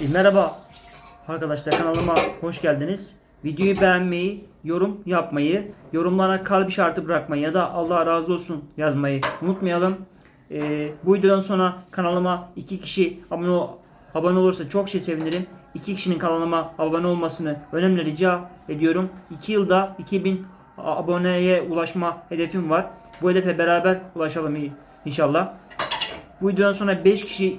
E, Merhaba arkadaşlar kanalıma hoş geldiniz. Videoyu beğenmeyi, yorum yapmayı, yorumlara kalp işareti bırakmayı ya da Allah razı olsun yazmayı unutmayalım. E, bu videodan sonra kanalıma iki kişi abone, abone olursa çok şey sevinirim. İki kişinin kanalıma abone olmasını önemli rica ediyorum. 2 yılda 2000 aboneye ulaşma hedefim var. Bu hedefe beraber ulaşalım inşallah. Bu videodan sonra 5 kişi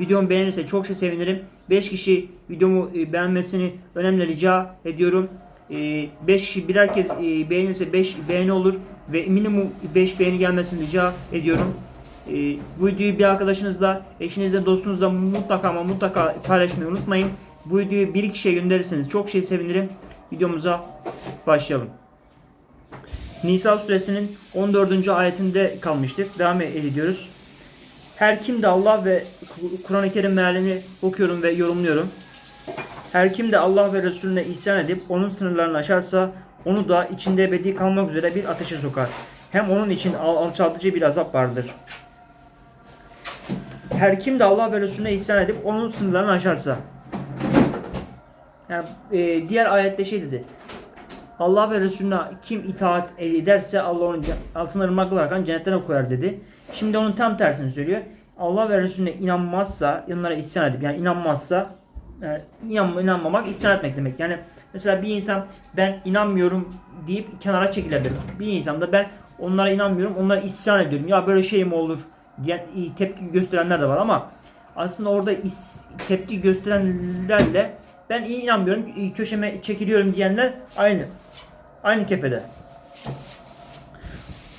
videomu beğenirse çok şey sevinirim. 5 kişi videomu e, beğenmesini önemli rica ediyorum. 5 kişi birer kez e, beğenirse 5 beğeni olur ve minimum 5 beğeni gelmesini rica ediyorum. E, bu videoyu bir arkadaşınızla, eşinizle, dostunuzla mutlaka ama mutlaka paylaşmayı unutmayın. Bu videoyu bir kişiye gönderirseniz çok şey sevinirim. Videomuza başlayalım. Nisa suresinin 14. ayetinde kalmıştık. Devam ediyoruz. Her kim de Allah ve Kur'an-ı Kerim mealini okuyorum ve yorumluyorum. Her kim de Allah ve Resulüne isyan edip onun sınırlarını aşarsa onu da içinde ebedi kalmak üzere bir ateşe sokar. Hem onun için al- alçaltıcı bir azap vardır. Her kim de Allah ve Resulüne isyan edip onun sınırlarını aşarsa. Yani e, diğer ayette şey dedi. Allah ve Resulüne kim itaat ederse Allah onu altın ırmaklar akan cennetlere koyar dedi. Şimdi onun tam tersini söylüyor. Allah ve Resulüne inanmazsa, onlara isyan edip yani inanmazsa yani inan, inanmamak isyan etmek demek. Yani mesela bir insan ben inanmıyorum deyip kenara çekilebilir. Bir insan da ben onlara inanmıyorum, onlara isyan ediyorum. Ya böyle şey mi olur diye tepki gösterenler de var ama aslında orada is- tepki gösterenlerle ben inanmıyorum, köşeme çekiliyorum diyenler aynı. Aynı kefede.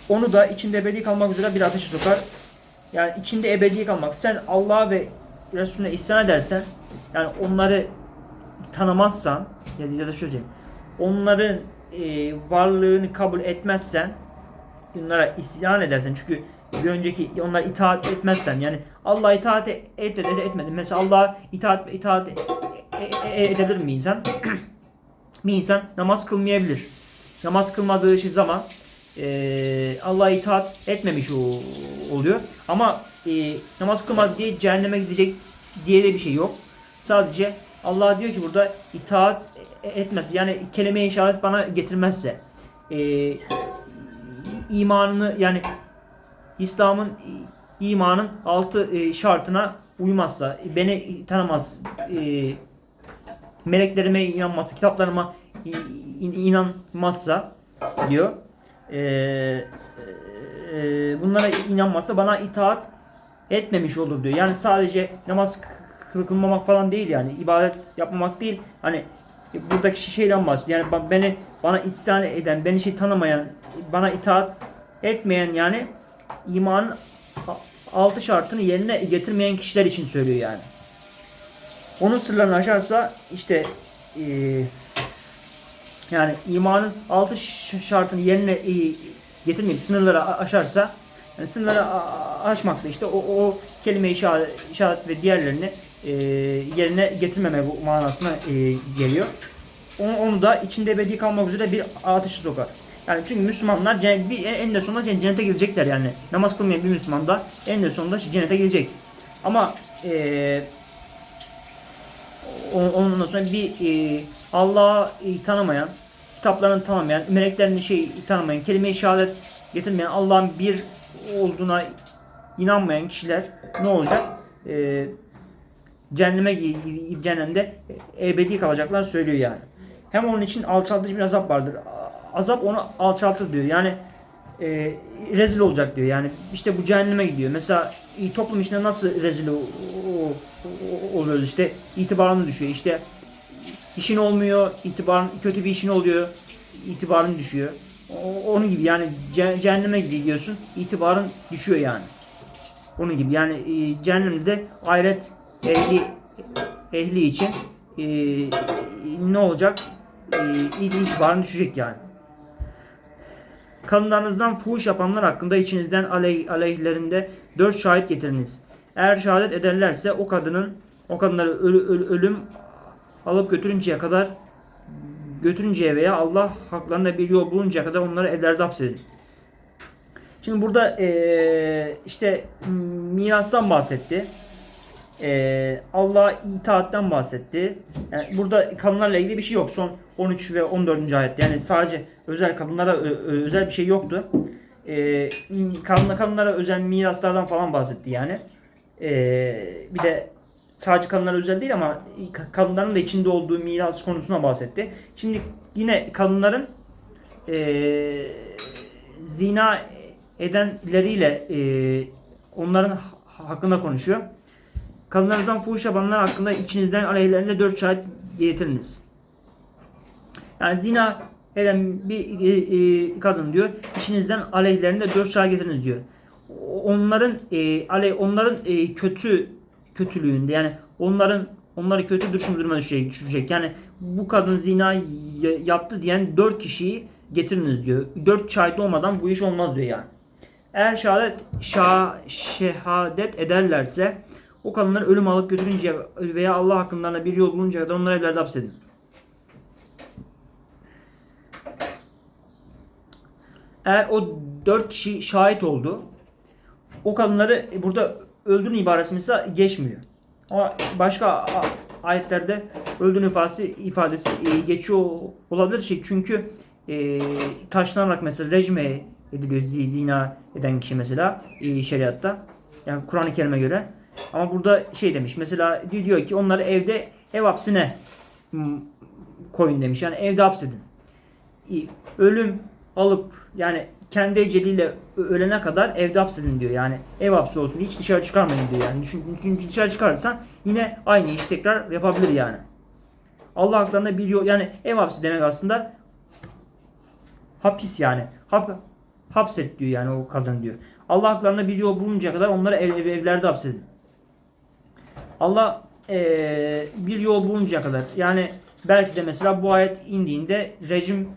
Onu da içinde ebedi kalmak üzere bir ateşe sokar. Yani içinde ebedi kalmak. Sen Allah'a ve Resulüne isyan edersen, yani onları tanımazsan, ya da şöyle diyeyim, onların e, varlığını kabul etmezsen, onlara isyan edersen, çünkü bir önceki onlara itaat etmezsen, yani Allah'a itaat et, et, et, etmedin. Mesela Allah'a itaat itaat e- e- e- edebilir mi insan? bir insan namaz kılmayabilir. Namaz kılmadığı şey zaman eee Allah'a itaat etmemiş o- oluyor. Ama eee, namaz kılmadı diye cehenneme gidecek diye de bir şey yok. Sadece Allah diyor ki burada itaat e- etmez. Yani kelime-i bana getirmezse eee, imanını yani İslam'ın imanın altı e, şartına uymazsa, beni tanımaz, e, meleklerime inanmazsa, kitaplarıma inanmazsa diyor. E, e, bunlara inanmazsa bana itaat etmemiş olur diyor. Yani sadece namaz kı- kılmamak falan değil yani ibadet yapmamak değil. Hani buradaki şeyden bahsediyor. Yani beni bana isyan eden, beni şey tanımayan, bana itaat etmeyen yani imanın altı şartını yerine getirmeyen kişiler için söylüyor yani. Onun sırlarını aşarsa işte eee, yani imanın altı şartını yerine e, getirmeyip sınırları aşarsa yani sınırları a- a- aşmak da işte o, o kelime işaret, işaret ve diğerlerini e, yerine getirmeme bu manasına e, geliyor. Onu, onu da içinde ebedi kalmak üzere bir ateşe sokar. Yani çünkü Müslümanlar cennet, bir, en de sonunda cennete girecekler yani. Namaz kılmayan bir Müslüman da en de sonunda cennete girecek. Ama o- ondan sonra bir e, Allah'ı tanımayan, kitaplarını tanımayan, meleklerini şey tanımayan, kelime-i şehadet getirmeyen, Allah'ın bir olduğuna inanmayan kişiler ne olacak? E, cehenneme cehennemde ebedi kalacaklar söylüyor yani. Hem onun için alçaltıcı bir azap vardır. Azap onu alçaltır diyor. Yani e, rezil olacak diyor. Yani işte bu cehenneme gidiyor. Mesela toplum içinde nasıl rezil oluyoruz işte itibarını düşüyor. İşte işin olmuyor, itibarın kötü bir işin oluyor, itibarın düşüyor. O- onun gibi yani ce- cehenneme gidiyorsun, itibarın düşüyor yani. Onun gibi yani e, cehennemde de ahiret ehli ehli için e, ne olacak? E, itibarın düşecek yani. Kadınlarınızdan fuhuş yapanlar hakkında içinizden aley, aleyhlerinde dört şahit getiriniz. Eğer şehadet ederlerse o kadının o kadınları ölü- ölü- ölüm alıp götürünceye kadar götürünceye veya Allah haklarında bir yol buluncaya kadar onları evlerde hapsedin. Şimdi burada eee, işte mirastan bahsetti. e, Allah'a itaatten bahsetti. Yani burada kadınlarla ilgili bir şey yok. Son 13 ve 14. ayet. Yani sadece özel kadınlara özel bir şey yoktu. E, kadın, kadınlara özel miraslardan falan bahsetti yani. E, bir de sadece kadınlara özel değil ama ka- kadınların da içinde olduğu miras konusuna bahsetti. Şimdi yine kadınların e, zina edenleriyle e, onların ha- hakkında konuşuyor. Kadınlardan fuhuş yapanlar hakkında içinizden aleyhlerinde dört şahit getiriniz. Yani zina eden bir e, e, kadın diyor, içinizden aleyhlerinde dört şahit getiriniz diyor. Onların e, aley onların e, kötü kötülüğünde yani onların onları kötü duruşum duruma düşecek, düşürecek. Yani bu kadın zina yaptı diyen dört kişiyi getiriniz diyor. Dört şahit olmadan bu iş olmaz diyor yani. Eğer şehadet, şa, şehadet ederlerse o kadınları ölüm alıp götürünceye veya Allah hakkında bir yol buluncaya kadar onları evlerde hapsedin. Eğer o dört kişi şahit oldu, o kadınları burada öldürün ibaresi mesela geçmiyor. Ama başka ayetlerde öldürün ifadesi, ifadesi e, geçiyor olabilir. Şey çünkü e, taşlanarak mesela rejime ediliyor zi- zina eden kişi mesela e, şeriatta. Yani Kur'an-ı Kerim'e göre. Ama burada şey demiş mesela diyor, ki onları evde ev hapsine koyun demiş. Yani evde hapsedin. Ölüm alıp yani kendi eceliyle ölene kadar evde hapsedin diyor. Yani ev hapsi olsun hiç dışarı çıkarmayın diyor yani. Çünkü dışarı çıkarırsan yine aynı işi tekrar yapabilir yani. Allah haklarında bir yol yani ev hapsi demek aslında hapis yani. Hap, hapset diyor yani o kadın diyor. Allah haklarında bir yol buluncaya kadar onları ev, ev- evlerde hapsedin. Allah eee, bir yol buluncaya kadar yani belki de mesela bu ayet indiğinde rejim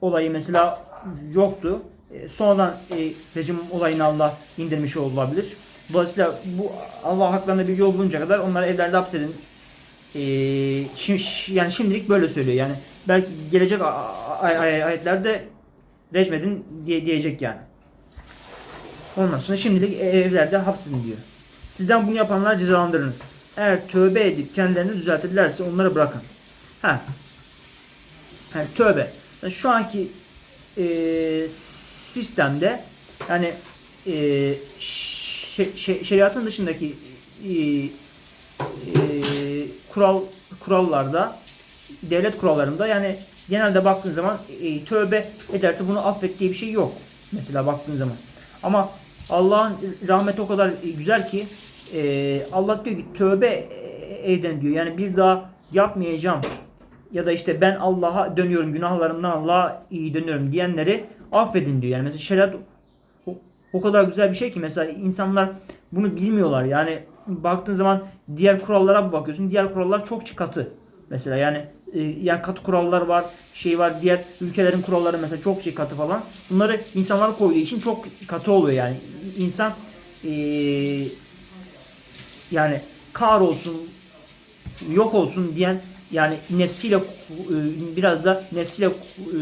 olayı mesela yoktu. E, sonradan e, rejim olayını Allah indirmiş olabilir. Dolayısıyla bu Allah haklarında bir yol buluncaya kadar onları evlerde hapsedin. E, şi- yani şimdilik böyle söylüyor. Yani belki gelecek a- a- ay- ayetlerde rejim edin diye diyecek yani. Ondan sonra şimdilik evlerde hapsedin diyor. Sizden bunu yapanlar cezalandırınız. Eğer tövbe edip kendilerini düzeltirlerse onları bırakın. Ha. Yani tövbe. Şu anki e, sistemde yani e, şe- şe- şeriatın dışındaki e, e, kural kurallarda devlet kurallarında yani genelde baktığın zaman tövbe ederse bunu affet diye bir şey yok. Mesela baktığın zaman. Ama Allah'ın rahmeti o kadar güzel ki Allah diyor ki tövbe eden diyor. Yani bir daha yapmayacağım ya da işte ben Allah'a dönüyorum günahlarımdan Allah'a iyi dönüyorum diyenleri affedin diyor. Yani mesela şeriat o, o kadar güzel bir şey ki mesela insanlar bunu bilmiyorlar. Yani baktığın zaman diğer kurallara bakıyorsun. Diğer kurallar çok katı. Mesela yani e, yani katı kurallar var, şey var. Diğer ülkelerin kuralları mesela çok şey katı falan. Bunları insanlar koyduğu için çok katı oluyor yani. İnsan e, yani kar olsun, yok olsun diyen yani nefsiyle e, biraz da nefsiyle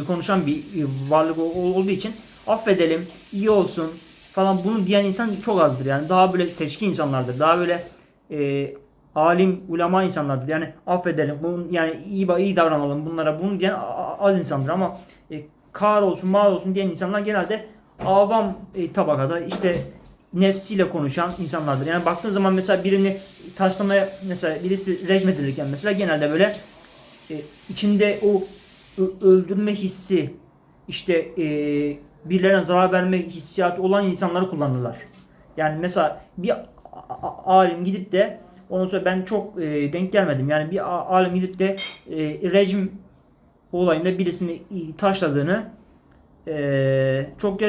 konuşan bir varlık olduğu için affedelim, iyi olsun falan bunu diyen insan çok azdır. Yani daha böyle seçkin insanlardır. Daha böyle e, alim, ulema insanlardır. Yani affedelim, bunun, yani iyi iyi davranalım bunlara. Bunu diyen az insandır ama e, kar olsun, mal olsun diyen insanlar genelde avam e, tabakada işte nefsiyle konuşan insanlardır. Yani baktığın zaman mesela birini taşlamaya mesela birisi rejim mesela genelde böyle e, içinde o öldürme hissi işte e, birilerine zarar verme hissiyatı olan insanları kullanırlar. Yani mesela bir alim gidip de ondan sonra ben çok e, denk gelmedim. Yani bir alim gidip de e, rejim olayında birisini e, taşladığını e, çok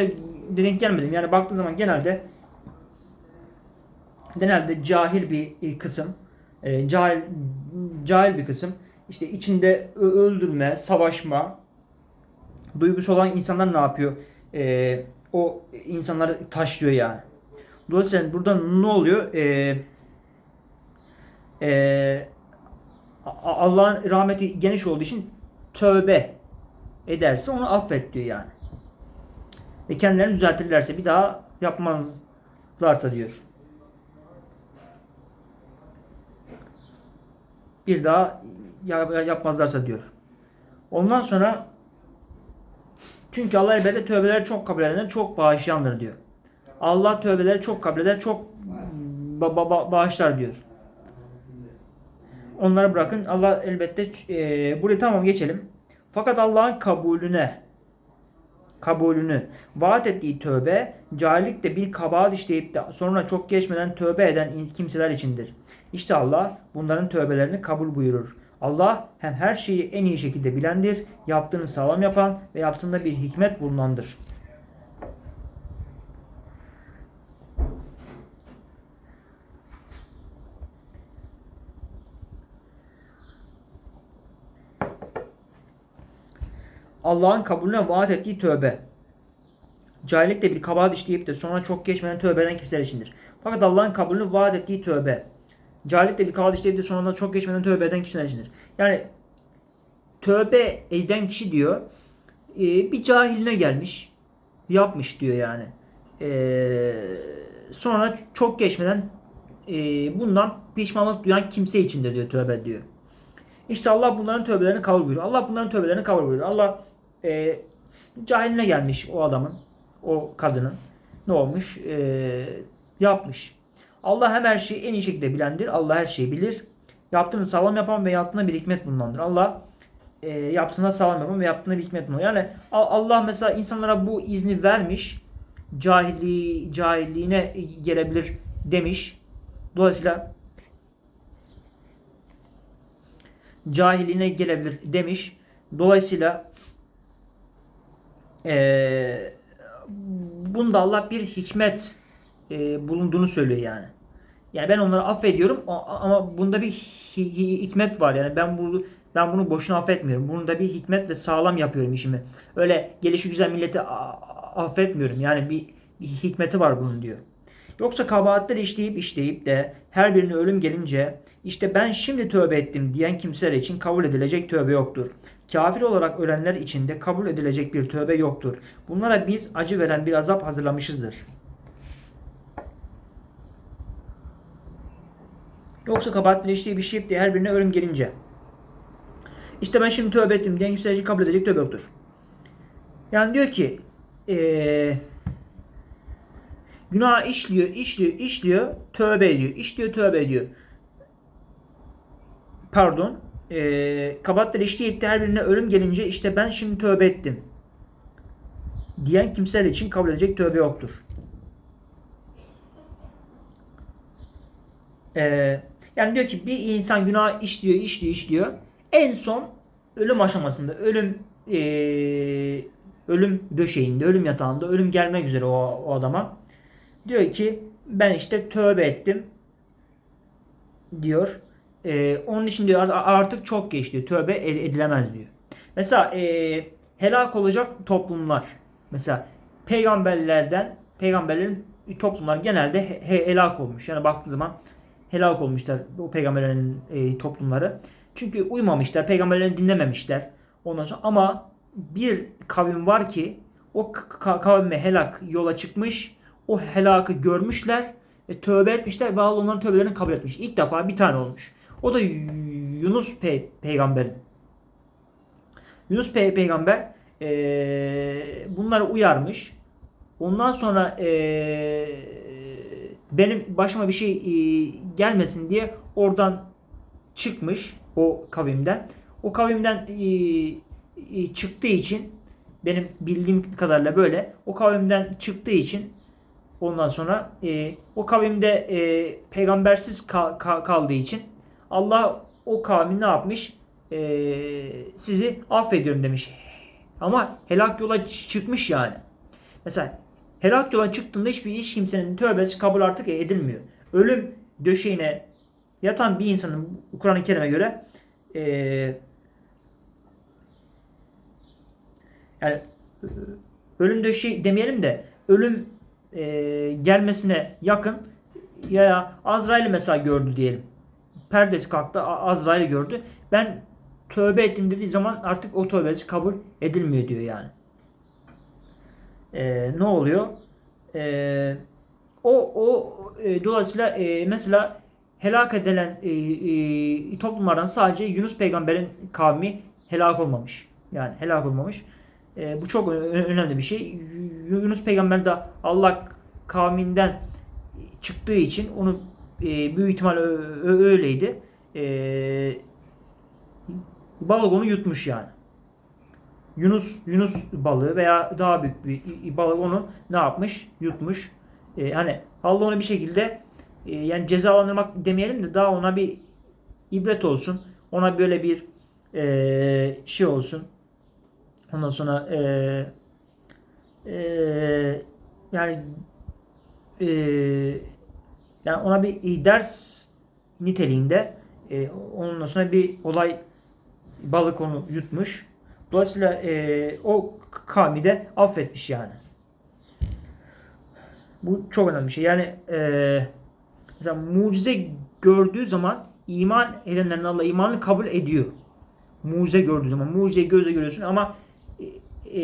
denk gelmedim. Yani baktığın zaman genelde genelde cahil bir e, kısım, e, cahil cahil bir kısım, işte içinde öldürme, savaşma duygusu olan insanlar ne yapıyor? E, o insanları taşlıyor yani. Dolayısıyla burada ne oluyor? E, e, Allah'ın rahmeti geniş olduğu için tövbe ederse onu affet diyor yani. Ve kendilerini düzeltirlerse bir daha yapmazlarsa diyor. Bir daha ya- yapmazlarsa diyor. Ondan sonra çünkü Allah elbette tövbeleri çok kabul edenler çok bağışlayandır diyor. Allah tövbeleri çok kabul eder, çok ba- ba- bağışlar diyor. Onları bırakın. Allah elbette e, burayı tamam geçelim. Fakat Allah'ın kabulüne kabulünü vaat ettiği tövbe cahillikte bir kabahat işleyip de sonra çok geçmeden tövbe eden kimseler içindir. İşte Allah bunların tövbelerini kabul buyurur. Allah hem her şeyi en iyi şekilde bilendir, yaptığını sağlam yapan ve yaptığında bir hikmet bulunandır. Allah'ın kabulüne vaat ettiği tövbe. Cahillik de bir kabahat işleyip de sonra çok geçmeden tövbe eden kimseler içindir. Fakat Allah'ın kabulünü vaat ettiği tövbe. Cahillik de bir kabahat işleyip de sonra çok geçmeden tövbe eden kimseler içindir. Yani tövbe eden kişi diyor e, bir cahiline gelmiş yapmış diyor yani. E, sonra çok geçmeden e, bundan pişmanlık duyan kimse içindir diyor tövbe diyor. İşte Allah bunların tövbelerini kabul buyuruyor. Allah bunların tövbelerini kabul buyuruyor. Allah e, cahiline gelmiş o adamın, o kadının. Ne olmuş? E, yapmış. Allah hem her şeyi en iyi şekilde bilendir. Allah her şeyi bilir. Yaptığını sağlam yapan ve yaptığına bir hikmet bulunandır. Allah e, yaptığına sağlam yapan ve yaptığına bir hikmet bulunandır. Yani Allah mesela insanlara bu izni vermiş. Cahilliği, cahilliğine gelebilir demiş. Dolayısıyla cahiliğine gelebilir demiş. Dolayısıyla eee bunda Allah bir hikmet eee, bulunduğunu söylüyor yani. Yani ben onları affediyorum ama bunda bir hi- hi- hikmet var yani ben bunu ben bunu boşuna affetmiyorum. Bunda bir hikmet ve sağlam yapıyorum işimi. Öyle gelişi güzel milleti affetmiyorum. Yani bir, bir hikmeti var bunun diyor. Yoksa kabahatler işleyip işleyip de her birine ölüm gelince işte ben şimdi tövbe ettim diyen kimseler için kabul edilecek tövbe yoktur. Kafir olarak ölenler için de kabul edilecek bir tövbe yoktur. Bunlara biz acı veren bir azap hazırlamışızdır. Yoksa kabahatler işleyip işleyip de her birine ölüm gelince işte ben şimdi tövbe ettim diyen için kabul edilecek tövbe yoktur. Yani diyor ki eee Günah işliyor, işliyor, işliyor, tövbe ediyor. İşliyor, tövbe ediyor. Pardon. E, kabahatler işleyip de her birine ölüm gelince işte ben şimdi tövbe ettim. Diyen kimseler için kabul edecek tövbe yoktur. E, yani diyor ki bir insan günah işliyor, işliyor, işliyor. En son ölüm aşamasında, ölüm e, ölüm döşeğinde, ölüm yatağında, ölüm gelmek üzere o, o adama. Diyor ki ben işte tövbe ettim diyor. Ee, onun için diyor artık çok geç diyor. Tövbe ed- edilemez diyor. Mesela e, helak olacak toplumlar. Mesela peygamberlerden peygamberlerin toplumlar genelde he- he- helak olmuş. Yani baktığı zaman helak olmuşlar o peygamberlerin e, toplumları. Çünkü uymamışlar, peygamberlerini dinlememişler. Ondan sonra ama bir kavim var ki o kavme helak yola çıkmış o helakı görmüşler ve tövbe etmişler ve Allah onların tövbelerini kabul etmiş. İlk defa bir tane olmuş. O da Yunus pe- peygamberin. Yunus pe- peygamber eee bunları uyarmış. Ondan sonra eee, benim başıma bir şey eee, gelmesin diye oradan çıkmış o kavimden. O kavimden eee, eee, çıktığı için benim bildiğim kadarıyla böyle. O kavimden çıktığı için Ondan sonra e, o kavimde e, peygambersiz kal- kal- kaldığı için Allah o kavmi ne yapmış? E, sizi affediyorum demiş. Ama helak yola çıkmış yani. Mesela helak yola çıktığında hiçbir iş kimsenin tövbesi kabul artık edilmiyor. Ölüm döşeğine yatan bir insanın Kur'an-ı Kerim'e göre e, yani ölüm döşeği demeyelim de ölüm e, gelmesine yakın ya Azrail'i mesela gördü diyelim. Perdesi kalktı Azrail'i gördü. Ben tövbe ettim dediği zaman artık o tövbesi kabul edilmiyor diyor yani. E, ne oluyor? E, o o e, dolayısıyla e, mesela helak edilen e, e, toplumlardan sadece Yunus peygamberin kavmi helak olmamış. Yani helak olmamış. E, bu çok önemli bir şey. Yunus peygamber de Allah kavminden çıktığı için onu e, büyük ihtimal öyleydi. E, balık yutmuş yani. Yunus Yunus balığı veya daha büyük bir balık onu ne yapmış? Yutmuş. E, hani Allah onu bir şekilde e, yani cezalandırmak demeyelim de daha ona bir ibret olsun. Ona böyle bir e, şey olsun. Ondan sonra e, e, yani e, yani ona bir ders niteliğinde e, ondan sonra bir olay balık onu yutmuş. Dolayısıyla e, o kavmi de affetmiş yani. Bu çok önemli bir şey. Yani e, mesela mucize gördüğü zaman iman edenlerin Allah imanı kabul ediyor. Mucize gördüğü zaman. Mucizeyi gözle görüyorsun ama e,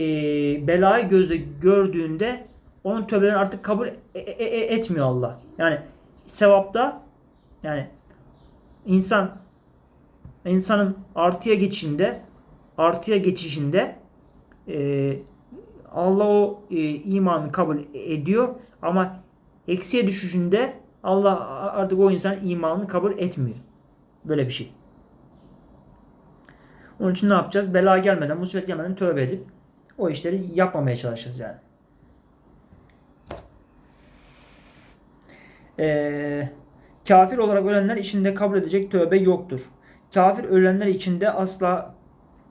belayı gözle gördüğünde onun tövbelerini artık kabul e- e- e- etmiyor Allah. Yani sevapta yani insan insanın artıya geçişinde artıya geçişinde e, Allah o e, imanı kabul ediyor ama eksiye düşüşünde Allah artık o insan imanını kabul etmiyor. Böyle bir şey. Onun için ne yapacağız? Bela gelmeden, musibet gelmeden tövbe edip o işleri yapmamaya çalışacağız yani. Ee, kafir olarak ölenler içinde kabul edecek tövbe yoktur. Kafir ölenler içinde asla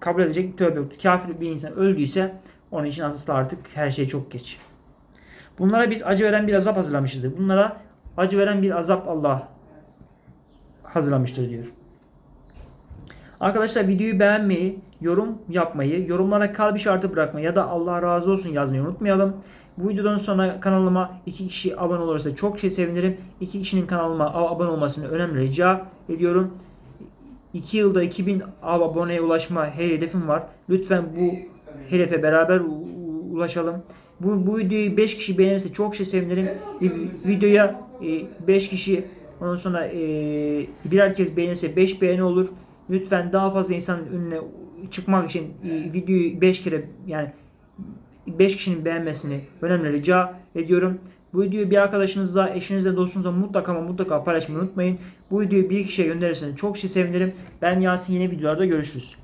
kabul edecek tövbe yoktur. Kafir bir insan öldüyse onun için asla artık her şey çok geç. Bunlara biz acı veren bir azap hazırlamışızdır. Bunlara acı veren bir azap Allah hazırlamıştır diyor. Arkadaşlar videoyu beğenmeyi, yorum yapmayı, yorumlara kalp işareti bırakmayı ya da Allah razı olsun yazmayı unutmayalım. Bu videodan sonra kanalıma iki kişi abone olursa çok şey sevinirim. İki kişinin kanalıma abone olmasını önemli rica ediyorum. 2 yılda 2000 aboneye ulaşma hedefim var. Lütfen bu hedefe beraber ulaşalım. Bu, bu videoyu 5 kişi beğenirse çok şey sevinirim. Vi- Videoya 5 kişi ondan sonra e, birer kez beğenirse 5 beğeni olur. Lütfen daha fazla insanın önüne çıkmak için e, videoyu 5 kere yani 5 kişinin beğenmesini önemli rica ediyorum. Bu videoyu bir arkadaşınızla, eşinizle, dostunuzla mutlaka ama mutlaka paylaşmayı unutmayın. Bu videoyu bir kişiye gönderirseniz çok şey sevinirim. Ben Yasin yeni videolarda görüşürüz.